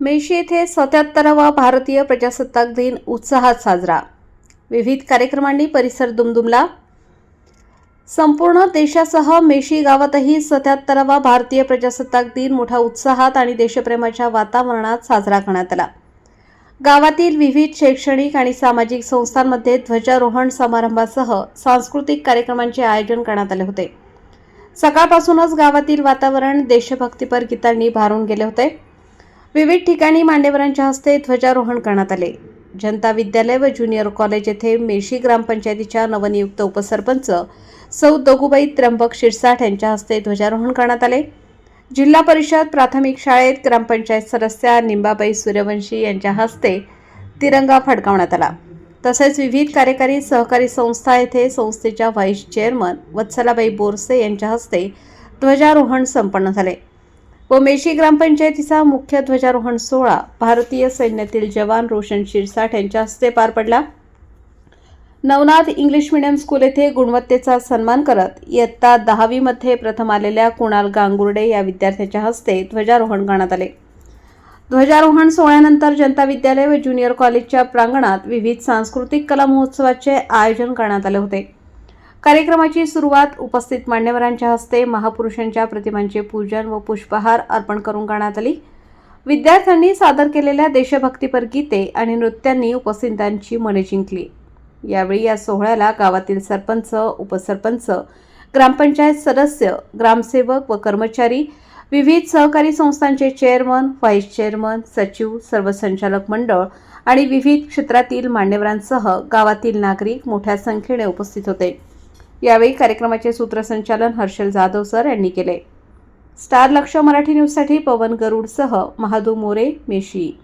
मेशी येथे सत्याहत्तरावा भारतीय प्रजासत्ताक दिन उत्साहात साजरा. विविध कार्यक्रमांनी परिसर दुमदुमला. संपूर्ण देशासह मेशी गावातही सत्याहत्तरावा भारतीय प्रजासत्ताक दिन मोठ्या उत्साहात आणि देशप्रेमाच्या वातावरणात साजरा करण्यात आला. गावातील विविध शैक्षणिक आणि सामाजिक संस्थांमध्ये ध्वजारोहण समारंभासह सांस्कृतिक कार्यक्रमांचे आयोजन करण्यात आले होते. सकाळपासूनच गावातील वातावरण देशभक्तीपर गीतांनी भारून गेले होते. विविध ठिकाणी मान्यवरांच्या हस्ते ध्वजारोहण करण्यात आले. जनता विद्यालय व ज्युनियर कॉलेज येथे मेशी ग्रामपंचायतीच्या नवनियुक्त उपसरपंच सौ दोगुबाई त्र्यंबक शिरसाठ यांच्या हस्ते ध्वजारोहण करण्यात आले. जिल्हा परिषद प्राथमिक शाळेत ग्रामपंचायत सदस्या निंबाबाई सूर्यवंशी यांच्या हस्ते तिरंगा फडकावण्यात आला. तसेच विविध कार्यकारी सहकारी संस्था येथे संस्थेच्या व्हाईस चेअरमन वत्सलाबाई बोरसे यांच्या हस्ते ध्वजारोहण संपन्न झाले. व मेशी ग्रामपंचायतीचा मुख्य ध्वजारोहण सोहळा भारतीय सैन्यातील जवान रोशन शिरसाठ यांच्या हस्ते पार पडला. नवनाथ इंग्लिश मिडियम स्कूल येथे गुणवत्तेचा सन्मान करत इयत्ता दहावीमध्ये प्रथम आलेल्या कुणाल गांगुर्डे या विद्यार्थ्याच्या हस्ते ध्वजारोहण करण्यात आले. ध्वजारोहण सोहळ्यानंतर जनता विद्यालय व ज्युनियर कॉलेजच्या प्रांगणात विविध सांस्कृतिक कला महोत्सवाचे आयोजन करण्यात आले होते. कार्यक्रमाची सुरुवात उपस्थित मान्यवरांच्या हस्ते महापुरुषांच्या प्रतिमांचे पूजन व पुष्पहार अर्पण करून करण्यात आली. विद्यार्थ्यांनी सादर केलेल्या देशभक्तीपर गीते आणि नृत्यांनी उपस्थितांची मने जिंकली. यावेळी या सोहळ्याला गावातील सरपंच उपसरपंच ग्रामपंचायत सदस्य ग्रामसेवक व कर्मचारी विविध सहकारी संस्थांचे चेअरमन व्हाईस चेअरमन सचिव सर्व संचालक मंडळ आणि विविध क्षेत्रातील मान्यवरांसह गावातील नागरिक मोठ्या संख्येने उपस्थित होते. यावेळी कार्यक्रमाचे सूत्रसंचालन हर्षल जाधव सर यांनी केले. स्टार लक्ष मराठी न्यूजसाठी पवन गरुडसह महादू मोरे मेशी.